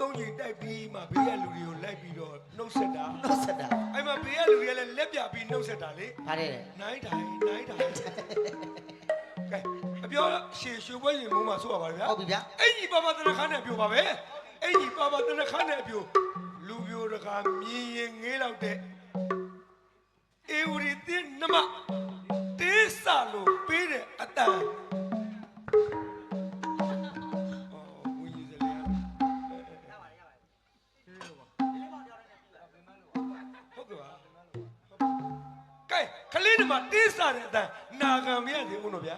သုံးချိန်တိုက်ပြီးမှဘေးကလူတွေကိုလိုက်ပြီးတော့နှုတ်ဆက်တာနှုတ်ဆက်တာအဲ့မှာဘေးကလူတွေကလည်းလက်ပြပြီးနှုတ်ဆက်တာလေဗါတယ်လေနိုင်တိုင်းနိုင်တိုင်းကဲအပြောရှေရွှေပွဲရင်မိုးမှာဆိုရပါဗျာဟုတ်ပြီဗျာအဲ့ကြီးပါပါတနခါနဲ့ပြောပါပဲအဲ့ကြီးပါပါတနခါနဲ့ပြောလူပြိုတကာမြင်ရင်ငေးလောက်တဲ့အေဝရီတင်နမတေးစလို့ပေးတဲ့အတန် ခလေးတွေမှာတင်းစားတဲ့အတန်နာခံမရသေးဘူးနော်ဗျာ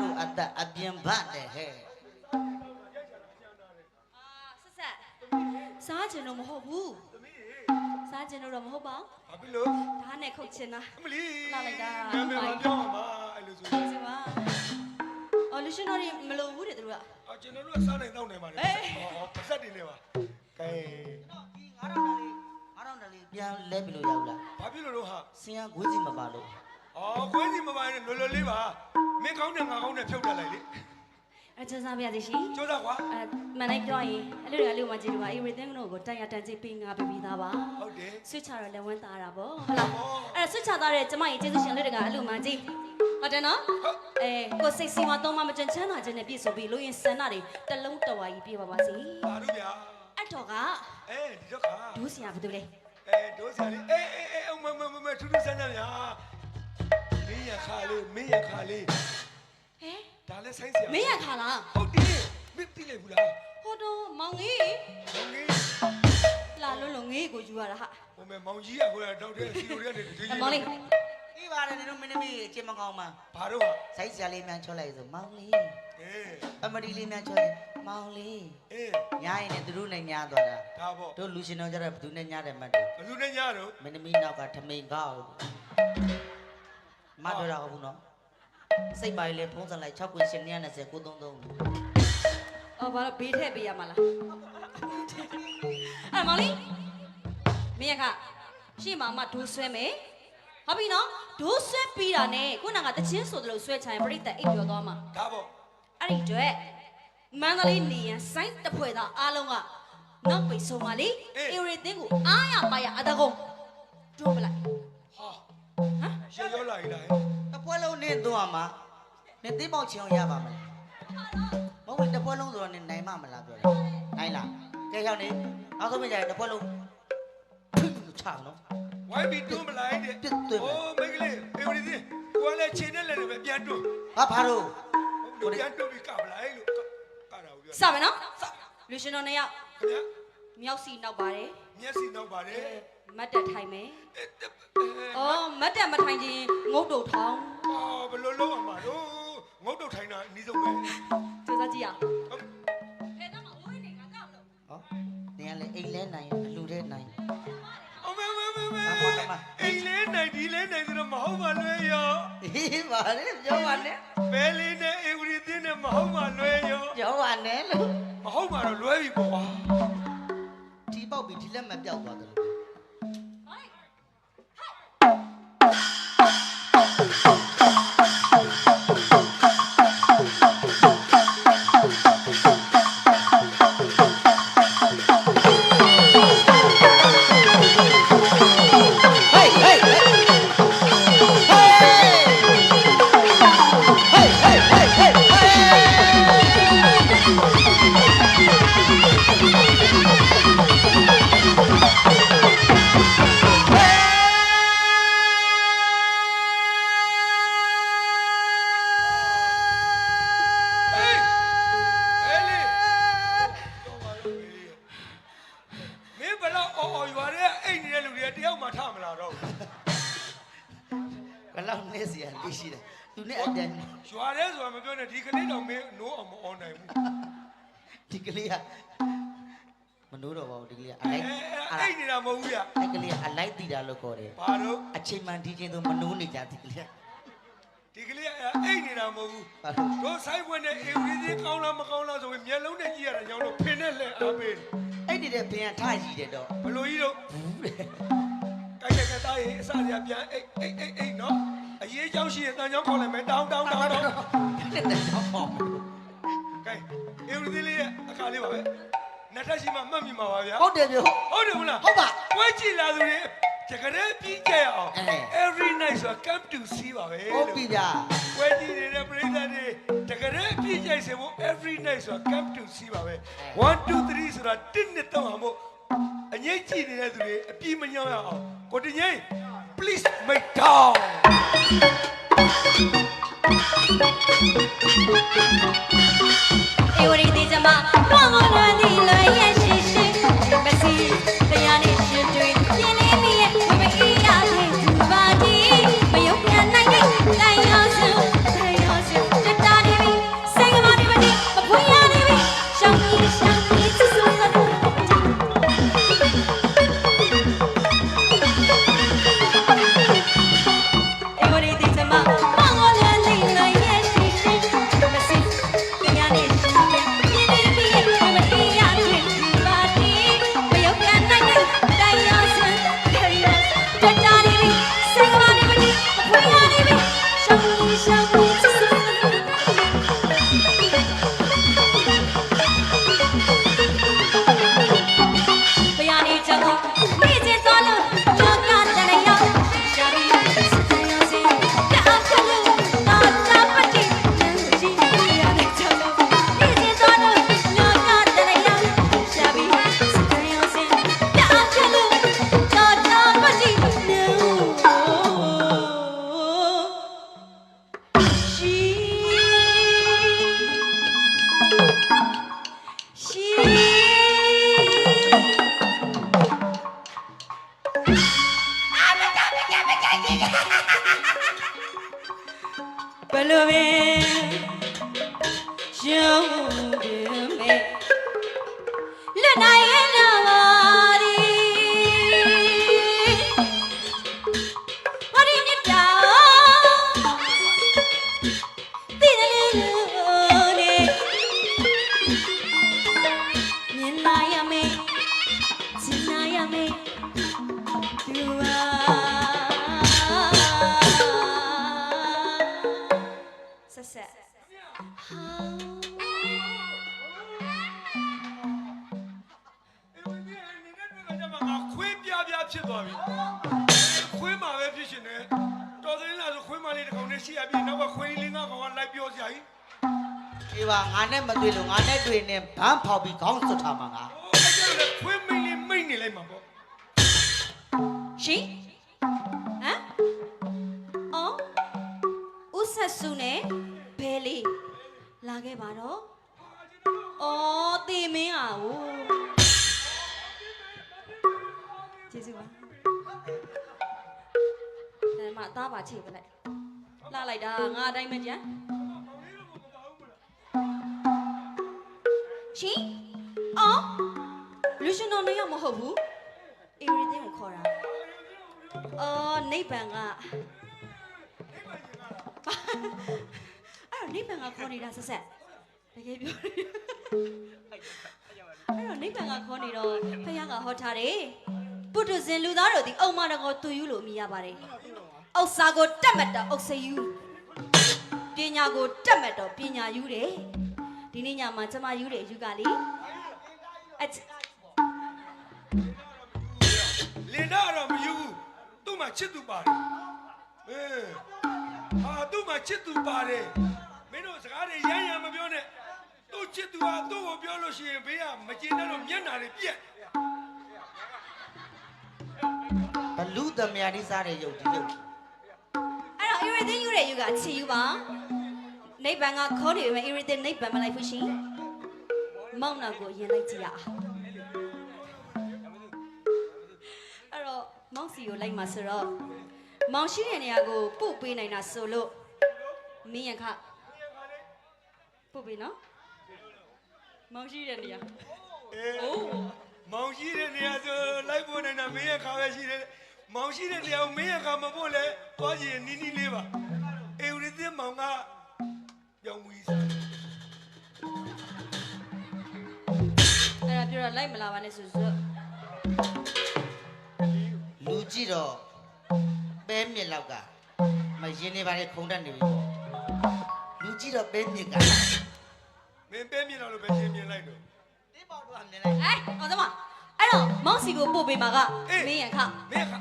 တို့အသက်အပြင်ဘတ်တယ်ဟဲ့အာဆက်ဆက်စားချင်တော့မဟုတ်ဘူးစားချင်တော့မဟုတ်ပါဘာဖြစ်လို့ဘူးဒါနဲ့ခုတ်ချင်တာအမလီလာလိုက်တာနာမည်မပြောင်းပါအဲ့လိုဆိုရင်စပါအော်လူရှင်တော်တွေမလိုဘူးတဲ့သူတို့ကအော်ကျွန်တော်တို့ကစားနိုင်တောင်းနိုင်ပါလေအေးဟောပတ်သက်တင်နေပါကဲဒီ9000တလေး9000တလေးပြန်လဲပြီလို့ရောက်လာဘာဖြစ်လို့လို့ဟာစင်ရဂွေးစီမပါလို့ အော်ခွေးစီမပိုင်နဲ့လွယ်လွယ်လေးပါမင်းကောင်းတဲ့ငါကောင်းတဲ့ဖြုတ်တက်လိုက်လေအဲချမ်းစားပါရစေရှင်ကျိုးစားကွာအဲမန်လိုက်ပြောရင်အဲ့လိုတွေအလို့မကြည့်လို့ပါ everything တို့ကိုတက်ရတန်ကြည့်ပေးငါပြပြီးသားပါဟုတ်တယ်ဆွစ်ချတော့လည်းဝမ်းသားတာပေါ့ဟုတ်လားအဲ့ဆွစ်ချသားတဲ့ကျမကြီးကျေးဇူးရှင်လေးတကအလို့မကြည့်ဟုတ်တယ်နော်အဲကိုစိတ်စီမတော့မမကြင်ချမ်းသာခြင်းနဲ့ပြည့်စုံပြီးလို့ရင်ဆန္ဒတွေတလုံးတဝါကြီးပြပါပါစေပါတို့ဗျာအဲ့တော့ကအဲဒီတော့ခါဒိုးစရာဘာလို့လဲအဲအဲဒိုးဆရာလေးအေးအေးအေးအမမမမထူးထူးဆန်းဆန်းညာမ င်းရခါလေးမင်းရခါလေးဟဲဒါလည်းဆိုင်းဆရာမင်းရခါလားဟုတ်တယ်မင်းသိလိုက်ဘူးလားဟိုတော့မောင်ကြီးမောင်ကြီးလာလုံးလုံးငေးကိုယူရတာဟာဟိုမဲမောင်ကြီးကဟိုကတောက်တဲ့စီလိုတွေကနေတကြီးအမောင်လေးဒီပါတယ်နင်တို့မင်းသမီးအချင်းမကောင်းမှာဘာတော့ဟာစိုက်စရာလေးများချောလိုက်ဆိုမောင်လေးအေးအမဒီလေးများချောလိုက်မောင်လေးအေးညာရင်လည်းသူတို့နဲ့ညာသွားတာဒါပေါ့တို့လူရှင်တော်ကြတော့ဘယ်သူနဲ့ညာတယ်မှတ်တယ်ဘယ်သူနဲ့ညတော့မင်းသမီးနောက်ကထမိန်ကောက် မတ်တော့တော့ဘူးနော်စိတ်ပါလေဖုံးစလိုက်6ကွင်းရှင်920 933အော်ဘာလို့ဘေးထည့်ပေးရမှာလားအဲ့မောင်လေးမင်းရခရှေ့မှာအမဒိုးဆွဲမယ်ဟုတ်ပြီနော်ဒိုးဆွဲပြီးတာနဲ့ခုနကတချင်းဆိုသလိုဆွဲချင်ပြိတ္တအိပ်ပြောသွားမှာဒါပေါ့အဲ့ဒီအတွက်မန္တလေးနေရန်စိုင်းတစ်ဖွဲ့သားအားလုံးကနောက်ပိတ်ဆုံးပါလေအေရီတင်းကိုအားရပါရအတကုံတွန်းပလိုက်ဟာဟမ် ရေရောလာ E လားတစ်ပွဲလုံးနဲ့သွားမှာနင်သိပေါက်ချင်အောင်ရပါမလားမဟုတ်ဘူးတစ်ပွဲလုံးဆိုတော့နင်နိုင်မမလားပြောတယ်နိုင်လားကဲရောက်နေနောက်ဆုံးမကြရင်တစ်ပွဲလုံးချောင်းနော်ဝိုင်းပြီးတွန်းမလိုက်တဲ့ပြစ်သွင်းမယ်အိုးမိတ်ကလေးအေဝရီစီကိုယ်လည်းခြေနဲ့လည်းပဲပြန်တွန်းဟာဘာလို့ဟုတ်တယ်ပြန်တွန်းပြီးကပလိုက်လို့ကကတာကိုပြောစမယ်နော်လူရှင်တော်နှစ်ယောက်ခင်ဗျာမြောက်စီနောက်ပါတယ်မျက်စိနောက်ပါတယ် မတ်တက်ထိုင်မယ်အော်မတ်တက်မထိုင်ခြင်းငုတ်တုတ်ထောင်းအော်ဘယ်လိုလုပ်အောင်မလို့ငုတ်တုတ်ထိုင်တာအနည်းဆုံးပဲစူးစမ်းကြည့်အောင်ဟုတ်ဖဲတော့မဝိုးနေကကောက်လို့ဟောနင်ကလည်းအိမ်လဲနိုင်အလူထဲနိုင်အမေမေမေမေဘာပေါ်တယ်မအိမ်လေးနိုင်ဒီလေးနိုင်ဆိုတော့မဟုတ်ပါလွဲရောဟေးပါလေပြောပါနဲ့ဘဲလေးနဲ့အေဝရီသင်းနဲ့မဟုတ်ပါလွဲရောပြောပါနဲ့လို့မဟုတ်ပါတော့လွဲပြီပေါ့ကွာဒီပေါက်ပြီးဒီလက်မပြောက်သွားတယ်လို့ နဲ့ဒီကနေ့တော့မင်းနိုးအောင်မအော်နိုင်ဘူးဒီကလေးကမနိုးတော့ပါဘူးဒီကလေးကအအဲလိုက်အိမ်နေတာမဟုတ်ဘူးရအဲ့ကလေးကအလိုက်တီတာလို့ခေါ်တယ်ဘာလို့အချိန်မှန်ဒီချင်းသူမနိုးနေကြဒီကလေးကဒီကလေးကအိမ်နေတာမဟုတ်ဘူးဘာလို့တို့ဆိုင်ဝင်တဲ့အေဝီစီကောင်းလားမကောင်းလားဆိုရင်မျက်လုံးနဲ့ကြည့်ရတာကြောင့်လို့ဖင်နဲ့လက်အားပေးအဲ့ဒီတဲ့ဘင်ကထားရည်တယ်တော့ဘလို့ကြီးတော့ဘူးတဲ့ကြိုက်တဲ့ကသားရင်အစရပြန်အိတ်အိတ်အိတ်အိတ်နော် အရေးကြောင်းရှိရင်တန်ကြောင်းခေါ်လိုက်မယ်တောင်းတောင်းတောင်းတောင်းတဲ့တဲ့တော့ပေါ့ကဲအေဝီစီလေးရဲ့အခါလေးပါပဲနှစ်ထပ်ရှိမှမှတ်မိမှာပါဗျာဟုတ်တယ်ပြောဟုတ်တယ်မလားဟုတ်ပါဝဲကြည့်လာသူတွေတကယ်ပြီးကြရအောင်အဲ every night ဆိုတာ camp to see ပါပဲဟုတ်ပြီဗျာဝဲကြည့်နေတဲ့ပရိသတ်တွေတကယ်ပြီးကြိုက်စေဖို့ every night ဆိုတာ camp to see ပါပဲ1 2 3ဆိုတာတစ်နှစ်တော့မှာမို့အငိမ့်ကြည့်နေတဲ့သူတွေအပြည့်မညောင်းရအောင်ကိုတင်ကြီး please make down အေဝရီတေချမဘောင်းမလွန်ဒီလွယ်ရဲ့ရှိရှိမစီတရားနဲ့ရှင်တွေပြင်းလေးမီရဲ့ တွေ့နေဘန်းဖောက်ပြီးခေါင်းစွတ်ထားမှာငါဟိုအဲ့ကျတော့လေခွေးမိန်လေးမိန်နေလိုက်မှာပေါ့ရှင်ဟမ်အော်ဦးဆက်စုနဲ့ဘဲလေးလာခဲ့ပါတော့အော်တေမင်းอ่ะဟိုကျေးဇူးပါဒါမှသားပါချိတ်ပလိုက်လှလိုက်တာငါအတိုင်းမကြမ်း ရှင်အော်လူရှင်တော်နေရမဟုတ်ဘူးအေရီတင်းကိုခေါ်တာအော်နိဗ္ဗာန်ကအဲ့တော့နိဗ္ဗာန်ကခေါ်နေတာဆက်ဆက်တကယ်ပြောတယ်အဲ့တော့နိဗ္ဗာန်ကခေါ်နေတော့ဖခင်ကဟောထားတယ်ပုထုဇဉ်လူသားတို့ဒီအုံမတကောသူယူလို့မြည်ရပါတယ်။အောက်စာကိုတက်မှတ်တော့အောက်စယူပညာကိုတက်မှတ်တော့ပညာယူတယ်။ ဒီနေ့ညမှာကျမယူတယ်ယူကလေအချလင်နာတော့မယူဘူးသူ့မှာချစ်သူပါတယ်အေးဟာသူ့မှာချစ်သူပါတယ်မင်းတို့စကားတွေရမ်းရမ်းမပြောနဲ့သူ့ချစ်သူဟာသူ့ကိုပြောလို့ရှိရင်ဘေးကမကျေနပ်လို့မျက်နှာတွေပြက်ဘလူသမယာဒီစားတဲ့ရုပ်ဒီရုပ်အဲ့တော့ everything ယူတဲ့ယူကချီယူပါ နိဗ္ဗာန်ကခေါ်နေပေမဲ့ everything နိဗ္ဗာန်မလိုက်ဘူးရှင်မောင်နာကိုအရင်လိုက်ကြည့်ရအောင်အဲ့တော့မောင်စီကိုလိုက်မှာဆိုတော့မောင်ရှိတဲ့နေရာကိုပို့ပေးနိုင်တာဆိုလို့မင်းရခပို့ပေးနော်မောင်ရှိတဲ့နေရာအေးမောင်ရှိတဲ့နေရာဆိုလိုက်ဖို့နေတာမင်းရဲ့ခါပဲရှိတယ်မောင်ရှိတဲ့နေရာကိုမင်းရဲ့ခါမဖို့လဲသွားကြည့်ရင်နီးနီးလေးပါအေဝရီသင်းမောင်က ပြောင်းဝီးစားအဲ့ဒါပြောတော့လိုက်မလာပါနဲ့ဆိုဆိုလူကြည့်တော့ပဲမြစ်လောက်ကမရင်နေပါနဲ့ခုံတတ်နေပြီပေါ့လူကြည့်တော့ပဲမြစ်ကမင်းပဲမြင်တော့လို့ပဲရှင်းမြင်လိုက်တော့ဒီပေါတော့မြင်လိုက်အဲ့ဟောသမားအဲ့တော့မောင်စီကိုပို့ပေးမှာကအေးမင်းရခမင်းက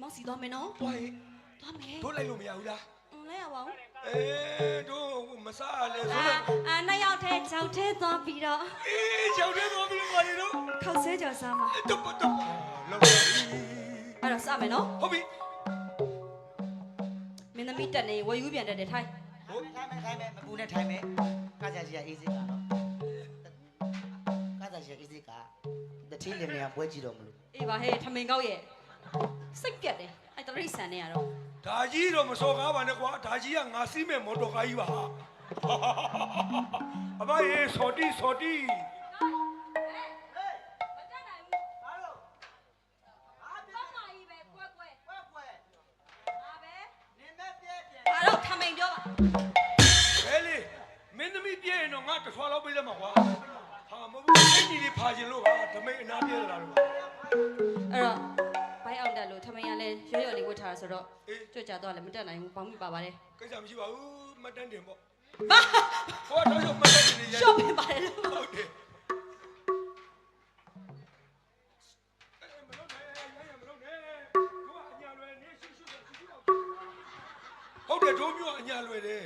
မောင်စီသွားမယ်နော်တွားရင်သွားမယ်တို့လိုက်လို့မရဘူးလားအင်း လဲရပါဦးအေးတို့မစားလဲဆိုအာတော့အာနှစ်ယောက်ထဲကြောက်ထဲသွားပြီးတော့အေးရောက်တယ်တော့ပြီးပါလေတော့ခောက်ဆဲကြော်စားမှာတော့တော့လောက်ပါအဲ့တော့စမယ်နော်ဟုတ်ပြီမင်းသမီးတက်နေဝယ်ယူပြန်တက်တယ်ထိုင်ထိုင်မယ်ထိုင်မယ်မပူနဲ့ထိုင်မယ်ကကြကြီးကအေးစိကနော်ကကြကြီးကအေးစိကတတိလင်နေပွဲကြည့်တော့မလို့အေးပါဟဲ့ထမင်ကောက်ရဲ့စိတ်ပြက်တယ်အဲ့တရိษံနေရတော့ ဒါကြီးတော့မစော်ကားပါနဲ့ကွာဒါကြီးကငါစီးမဲ့မော်တော်ကားကြီးပါဟာအမရေစော်တီစော်တီ ကြွကြတော့လည်းမတက်နိုင်ဘူးပေါင်းမိပါပါတယ်ကိစ္စမရှိပါဘူးမတန်းတင်ပေါ့ဘာဟောတော့မတန်းတင်နေရရှော့ပြပါတယ်လို့ဟုတ်တယ်ဟုတ်တယ်ဒိုးမျိုးအညာလွယ်တယ်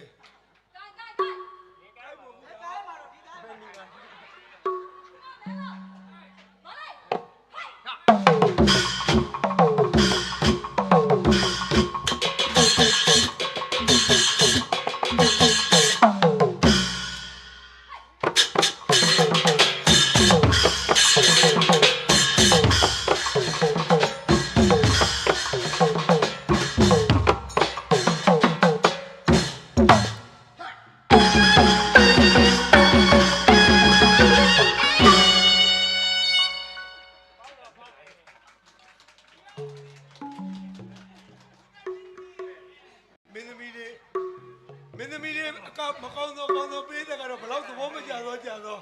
လေးအကမကောင်းသောကောင်းသောပေးတဲ့ကတော့ဘလောက်သဘောမကျသောကြသော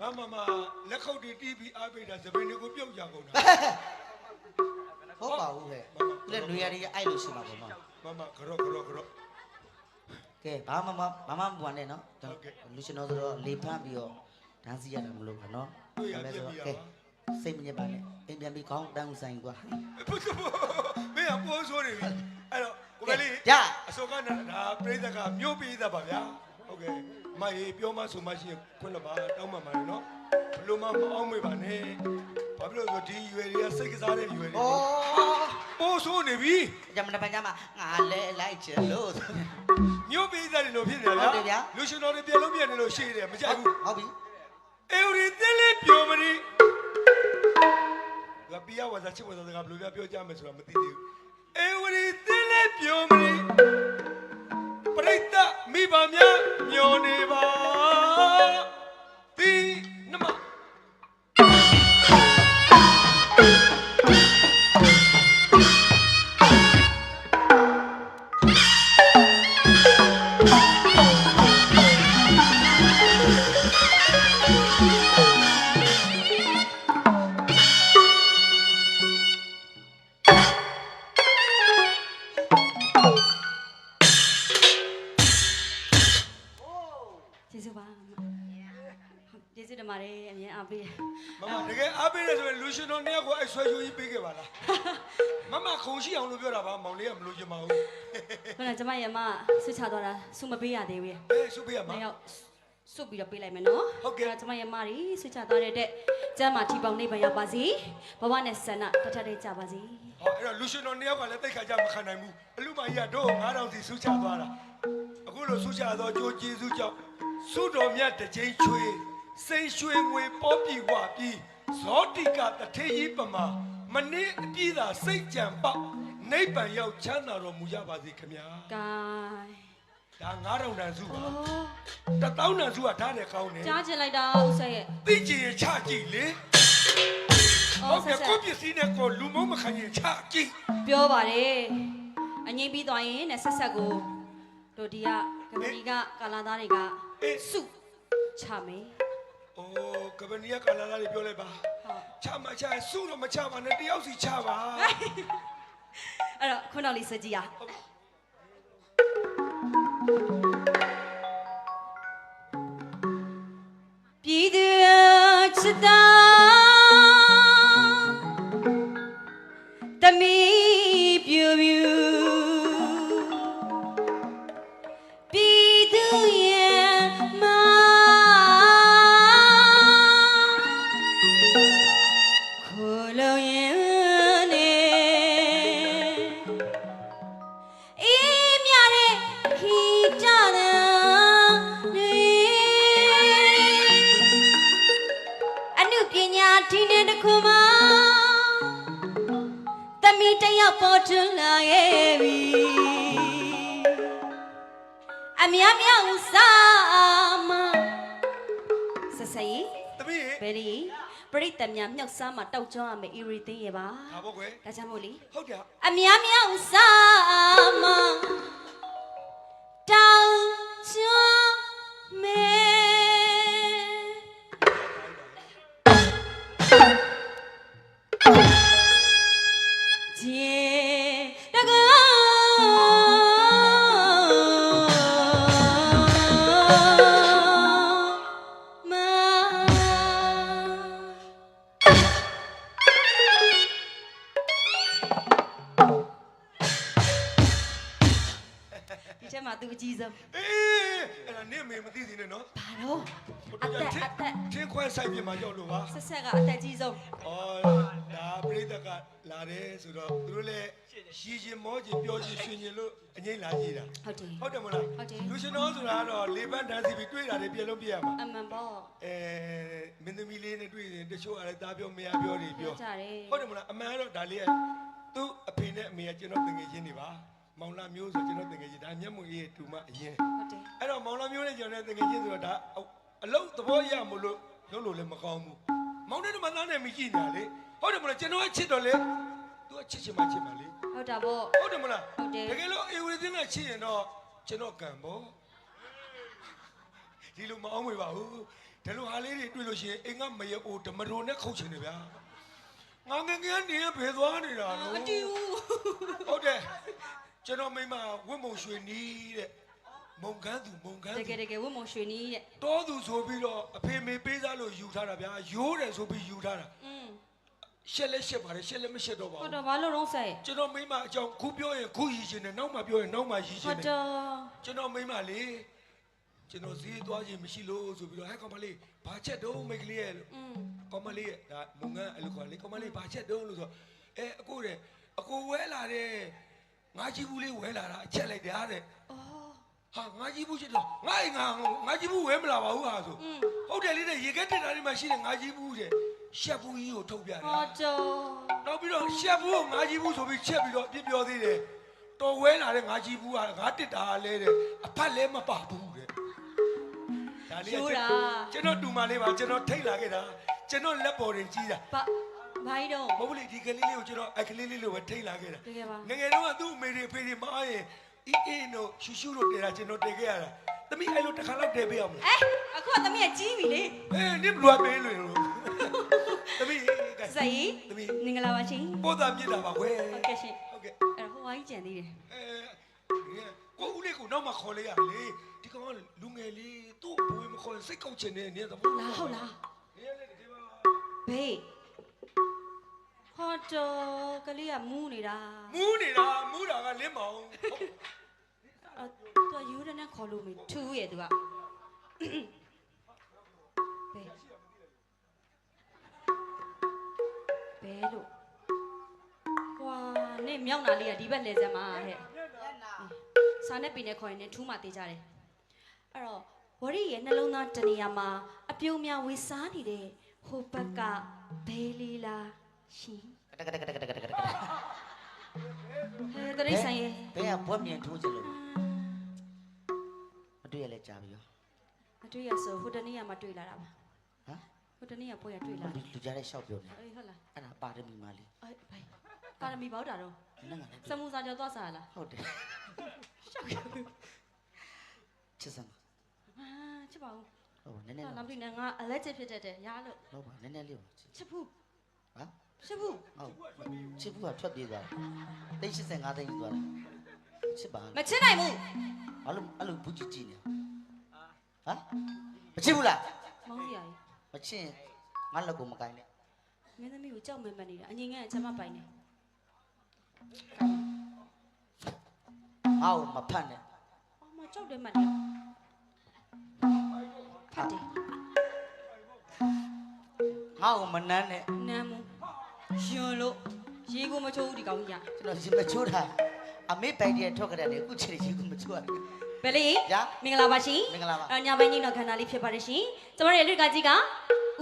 ငါမမလက်ခုပ်တီးတီးပြီးအားပေးတာသပင်းတွေကိုပြုတ်ကြကုန်တာဟုတ်ပါဘူးဟဲ့သူလည်းလူရည်အဲ့လိုရှိမှာပေါ့နော်မမခရော့ခရော့ခရော့ကဲဘာမှမမမမပူနဲ့နော်ဟုတ်ကဲ့လူရှင်တော်ဆိုတော့လေဖမ်းပြီးတော့ဒန်းစီရတယ်မလို့ပါနော်တွေ့ရဒါပြလည်းည့်ဆိုပြီးရပါတော့ကဲစိတ်မညစ်ပါနဲ့အိမ်ပြန်ပြီးခေါင်းတန်းဆိုင်ကွာဘုသူမင်းကပိုးဆိုးနေပြီအဲ့တော့ ကိုမလေးရအစောကနဒါပြိဿကမြို့ပြည်သားပါဗျာဟုတ်ကဲ့မရေပြောမဆိုမရှိရင်ခွင့်တော့ပါတောင်းမှမှာနော်ဘလို့မမအောင်မေးပါနဲ့ဘာဖြစ်လို့လဲဆိုဒီရွယ်တွေကစိတ်ကစားတဲ့ရွယ်တွေဩပိုးဆိုးနေပြီကြမနပန်ကြမှာငါလဲလိုက်ချင်လို့မြို့ပြည်သားတွေလိုဖြစ်နေဟုတ်တယ်ဗျာဗျာလူရှင်တော်တွေပြက်လုံးပြက်နေလို့ရှိတယ်မကြိုက်ဘူးဟုတ်ပြီအေဝရီတင်းလေးပြောမရီငါပြရဝါစားချစ်ဝါစားစကားဘယ်လိုပြောကြမယ်ဆိုတာမသိသေးဘူးအေဝရီတင်း လေးပြောမရီပရိသတ်မိဘများမျောနေပါ ကယ်အားပေးရဆိုရင်လူရှင်တော်နှစ်ယောက်ကိုအဲ့ဆွဲယူကြီးပေးခဲ့ပါလားမမခုံရှိအောင်လို့ပြောတာပါမောင်လေးကမလို့ချင်ပါဘူးခုနကကျမရဲ့အမဆွချသွားတာဆုမပေးရသေးဘူးအေးစုပေးရမှာ နှစ်ယောက်ဆုပြီးတော့ပေးလိုက်မယ်နော်ဟုတ်ကဲ့ အဲ့တော့ကျမရဲ့အမကြီးဆွချသွားတဲ့တဲ့ကျမ်းမာထီပေါင်နေပါရပါစေဘဝနဲ့ဆန္ဒတထတဲ့ကြပါစေဟောအဲ့တော့လူရှင်တော်နှစ်ယောက်ကလည်းတိတ်ခါကြမခံနိုင်ဘူးအလူမကြီးကတော့9000စီစုချသွားတာအခုလိုစုချတော့ကြိုးကျေးဇူးကြောင့်စုတော်မြတ်တစ်ချိန်ချွေစိန်ရွှေငွေပေါ်ပြီဝပြီး ဇောတိကတထေကြီးပမာမနေ့အပြည့်သာစိတ်ကြံပေါက်နိဗ္ဗာန်ရောက်ချမ်းသာတော်မူကြပါစေခင်ဗျာကဲဒါ9000တန်စုပါအော်1000တန်စုကထားတယ်ကောင်းတယ်ကြားချင်လိုက်တာဥဆက်ရဲ့သိချင်ရင်ချကြည့်လေအော်ဟုတ်ဆကဲ့က်ဆက်ကိုယ့်ပစ္စည်းနဲ့ကိုယ်လူမုံမခံရင်ချကြည့်ပြောပါတယ်အငိမ့်ပြီးသွားရင်နဲ့ဆက်ဆက်ကိုတို့ဒီကကမတီကကာလာသားတွေကအေးစုချမယ်အိုး ကပနီးကလာလာလေးပြောလိုက်ပါဟုတ်ချမချစုတော့မချပါနဲ့တယောက်စီချပါအဲ့တော့ခုနောက်လေးစကြည့်ရပြည်သူချစ်တာတမီ များမြောက်စားမှာတောက်ကျွမ်းရမယ်အီရီသိန်းရဲ့ပါဟာဘောကွယ်ဒါကြောင့်မို့လေဟုတ်တယ်အမြတ်မြောက်စားမ မှာသူအကြီးဆုံးအေးအဲ့ဒါနင့်အမေမသိသေးနဲ့နော်ဘာလို့ဟိုအတသက်ည်းအသက်ချင်းခွဲဆိုင်ပြင်မှာရောက်လို့ပါဆက်ဆက်ကအသက်ကြီးဆုံးအော်ဒါပြိတ္တကလာတယ်ဆိုတော့သူတို့လည်းရှည်ရှင်မောချင်ပြောချင်ရွှင်ချင်လို့အငိမ့်လာကြည့်တာဟုတ်တယ်ဟုတ်တယ်မလားဟုတ်တယ်လူရှင်တော်ဆိုတာကတော့လေပန်းတန်းစီပြီးတွေ့တာတွေပြည့်လုံးပြည့်ရမှာအမှန်ပေါ့အဲမင်းသမီးလေးနဲ့တွေ့ရင်တချို့ကလည်းသားပြောမရပြောတွေပြောကြတယ်ဟုတ်တယ်မလားအမှန်ကတော့ဒါလေးကသူ့အဖေနဲ့အမေကကျွန်တော်တငယ်ချင်းတွေပါ မောင်လာမျိုးဆိုကျွန်တော်တငယ်ချင်းဒါမျက်မှောက်ရေးတူမအရင်ဟုတ်တယ်အဲ့တော့မောင်လာမျိုးနဲ့ကျွန်တော်နဲ့တငယ်ချင်းဆိုတော့ဒါအလုံးသဘောရမလို့လုံးလို့လည်းမကောင်းဘူးမောင်နဲ့တော့မသားနဲ့မကြည့်ညာလေဟုတ်တယ်မလားကျွန်တော်ကချစ်တော့လေသူကချစ်ချင်မှချစ်မှလေဟုတ်တာပေါ့ဟုတ်တယ်မလားဟုတ်တယ်တကယ်လို့အေဝရီတင်းကချစ်ရင်တော့ကျွန်တော်ကံပေါ့ဒီလိုမအောင်မေပါဘူးဒီလိုဟာလေးတွေတွေ့လို့ရှိရင်အိမ်ကမရအိုဓမရိုနဲ့ခုတ်ချင်တယ်ဗျာငါငယ်ငယ်နေရင်ဘယ်သွားနေတာလို့မတူဘူးဟုတ်တယ် ကျွန်တော်မိမဝတ်မုံရွှေနီးတဲ့မုံကန်းသူမုံကန်း တ သူ ကယ်တကယ်ဝတ်မုံရွှေနီးရဲ့ တောသူဆိုပြီးတော့အဖေမေပေးစားလို့ယူထားတာဗျာရိုးတယ်ဆိုပြီးယူထားတာ อืม ရှက်လက်ရှက်ပါတယ်ရှက်လက်မရှက်တော့ပါ ဟုတ် ဘူး တော့ဘာလို့တော့ဆက် ကျွန်တော်မိမအကြောင်းခုပြောရင်ခုရည်ရှင်တယ်နောက်မှပြောရင်နောက်မှရည်ရှ ဟု င် တ် တယ် တော့ ကျွန်တော်မိမလေးကျွန်တော်ဈေးသွားခြင်းမရှိလို့ဆိုပြီးတော့ဟဲ့ကောင်မလေးဘာချက်တုံးမိတ်ကလေးရဲ့လို့ อืม ကောင်မလေးရဲ့ဒါမုံငန်းအဲ့လိုခေါ်လေကောင်မလေးဘာချက်တုံးလို့ဆိုတော့အဲအကိုတဲ့အကိုဝဲလာတဲ့ ငါကြီးဘူးလေးဝဲလာတာအချက်လိုက်တယ်ဟာတဲ့အော်ဟာငါကြီးဘူးချစ်တော့ငါ့အိမ်ငါငါကြီးဘူးဝဲမလာပါဘူးဟာဆိုอืมဟုတ်တယ်လေးတဲ့ရေခဲတက်တာလေးမှရှိတယ်ငါကြီးဘူးတဲ့ရှက်ဘူးကြီးကိုထုတ်ပြတာဟုတ်တော့နောက်ပြီးတော့ရှက်ဘူးကိုငါကြီးဘူးဆိုပြီးချက်ပြီးတော့အပြစ်ပြောသေးတယ်တော်ဝဲလာတဲ့ငါကြီးဘူးကငါတစ်တာလဲတဲ့အဖတ်လဲမပါဘူးတဲ့ဒါလေးကယူတာကျွန်တော်တူမလေးပါကျွန်တော်ထိတ်လာခဲ့တာကျွန်တော်လက်ပေါ်တင်ကြီးတာ ဘာဘာကြီးတော့ မဟုတ်ဘူးလေဒီကလေးလေးကိုကျွန်တော်အကလေးလေးလိုပဲထိတ်လာခဲ့တာတကယ်ပါ ငယ်ငယ်တော့ကသူ့အမေတွေအဖေတွေမအားရင်အီးအင်းတို့ရှူရှူတို့တဲတာကျွန်တော်တဲခဲ့ရတာသမီးအဲ့လိုတစ်ခါလောက်တဲပေးအောင်မလားအဲအခုကသမီးကကြီးပြီလေအေးနင့်ဘလွားပေးလို့လို့သမီးကဲဇာကြီးသမီးမင်္ဂလာပါရှင်ပို့တာမြစ်တာပါခွဲဟုတ်ကဲ့ရှင်ဟုတ်ကဲ့အဲ့တော့ဟိုဝိုင်းကြံသေးတယ်အဲကိုဦးလေးကိုနောက်မှခေါ်လိုက်ရလေဒီကောင်ကလူငယ်လေးသူ့ဘွေးမခေါ်ရင်စိတ်ကောက်ချင်နေနေသဘောလာဟုတ်လားနေရလေတကယ်ပါဘေး ဟောတော့ကလေးကမူးနေတာမူးနေတာမူးတာကလင်းမောင်ဟုတ်အဲ့သူကယူရနဲ့ခေါ်လို့မထူးရဲ့သူကဘေးဘဲလို့ကွာနေမြောက်နာလေးကဒီဘက်လဲစမ်းမှာဟဲ့စာနဲ့ပင်နဲ့ခေါ်ရင်လည်းထူးမှသေးကြတယ်အဲ့တော့ဝရိရဲ့နှလုံးသားတနေရာမှာအပြုံးများဝေစားနေတဲ့ဟိုဘက်ကဘဲလေးလား ရှင်တကတကတကတကတကတကဟဲတရိတ်ဆိုင်ရဲ့ဘယ်ကဘွက်မြင်ထိုးချင်လို့မတွေ့ရလဲကြာပြီရောအတွေ့ရဆိုဟိုတနေ့ကမှတွေ့လာတာပါဟမ်ဟိုတနေ့ကပွဲရတွေ့လာလူလူကြားတဲ့ရှောက်ပြောနေအေးဟုတ်လားအဲ့ဒါပါရမီမလေးအေးဘိုင်ပါရမီပေါက်တာတော့နငါလည်းစမှုစာကြောသွားစားလားဟုတ်တယ်ချစ်စမ်းအာချစ်ပါဦးဟုတ်နည်းနည်းအဲ့လောက်လမ်းပြနေငါအလက်ချစ်ဖြစ်တတ်တယ်ရလို့လောက်ပါနည်းနည်းလေးပါချစ်ဘူးဟာ ချစ်ဘူးဟုတ်ချစ်ဘူးကထွက်ပြေးသွားတယ်တိတ်85တိတ်သွားတယ်ချစ်ပါမချစ်နိုင်ဘူးဘာလို့အဲ့လိုဘူးကြည့်ကြည့်နေဟမ်မချစ်ဘူးလားမောင်းစရာကြီးမချစ်ငါလက်ကိုမကိုင်းနဲ့မင်းသမီးကိုကြောက်မှန်မှန်နေတာအငြိမ်ငယ်အချမ်းမပိုင်နေငါ့ကိုမဖတ်နဲ့အော်မကြောက်တယ်မှန်တယ်ဖတ်တယ်ငါ့ကိုမနမ်းနဲ့နမ်းမ ယွန်လို့ရေကိုမချိုးဘူးဒီကောင်ကြီးကကျွန်တော်ရှင်မချိုးတာအမေပိုင်တည်းထွက်ကြတယ်အခုချစ်ရီကိုမချိုးရတယ်ဘယ်လေးညာမင်္ဂလာပါရှင်မင်္ဂလာပါအညာပိုင်းကြီးတော့ခန္ဓာလေးဖြစ်ပါတယ်ရှင်ကျမတို့ရဲ့လူကကြီးက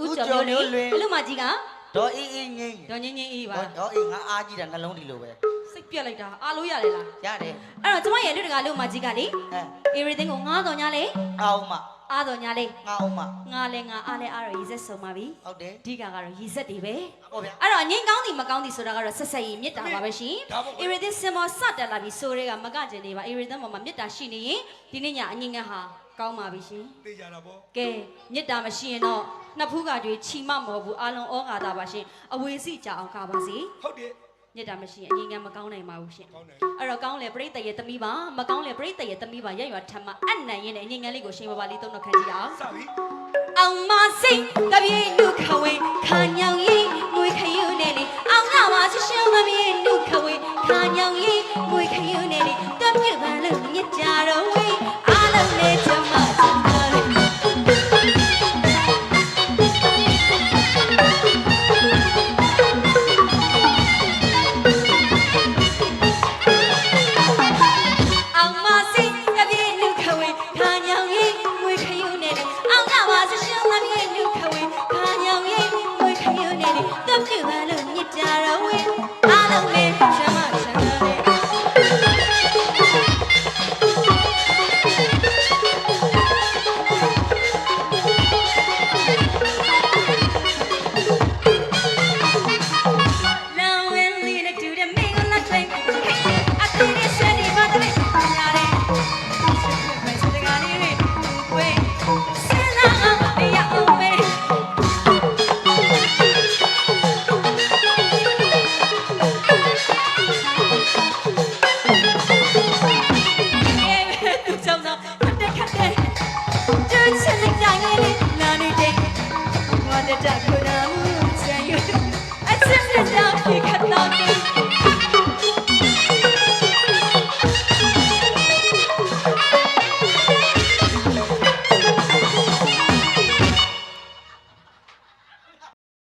ဦးကျော်ဦးကျော်မျိုးမျိုးလွလေးင်အလူမကြီးကဒေါ်အေးအေးငိမ့်ဒေါ်ငင်းငင်းအေးပါဒေါ်ဒေါ်အေးငါအားကြီးတာနှလုံးဒီလိုပဲစိတ်ပြက်လိုက်တာအားလို့ရတယ်လားရတယ်အဲ့တော့ကျမရဲ့လူတကာလူမကြီးကလေအဲ everything ကိုငားတော်ညာလေအောင်မ အားတော်ညာလေငါအောင်မငားလဲငားအားလဲအားတော့ရည်ဆက်ဆုံးပါပြီဟုတ်တယ်အဓိကကတော့ရည်ဆက်တွေပဲဟုတ်ဗျာအဲ့တော့ငင်းကောင်းသည်မကောင်းသည်ဆိုတာကတော့ဆက်ဆက်ရည်မေတ္တာပါပဲရှင်ဒါပေါ့ကွာ everything စင်မစတက်လာပြီဆိုရဲကမကကျင်နေပါ everything ပေါ်မှာမေတ္တာရှိနေရင်ဒီနေ့ညအငင်းငယ်ဟာကောင်းပါပြီရှင်သိကြတာပေါ့ကဲမေတ္တာမရှိရင်တော့နှစ်ဖူးကကြွေချီမမဟုတ်ဘူးအလုံးဩဃာတာပါရှင်အဝေစီကြအောင်ကပါစေဟုတ်တယ် မြစ်တာမရှိရင်အရင်ကမကောင်းနိုင်ပါဘူးရှင်အဲ့တော့ကောင်းလေပြိတ္တရဲ့သမီးပါမကောင်းလေပြိတ္တရဲ့သမီးပါရက်ရွာထမ်းမှာအနံ့ရင်းနဲ့အရင်ကလေးကိုရှင်ဘဘလေးသုံးတော့ခံကြည့်အောင်စပြီအောင်မစိတ်တပြေလူခဝေခါညောင်ရင်ငွေခယူနေလေအောင်လာပါရှင်ရှင်တပြေလူခဝေခါညောင်ရင်ငွေခယူနေလေတပြည့်ပါလို့မြစ်ကြတော့ဝေအားလုံးလေးချမ်းသာ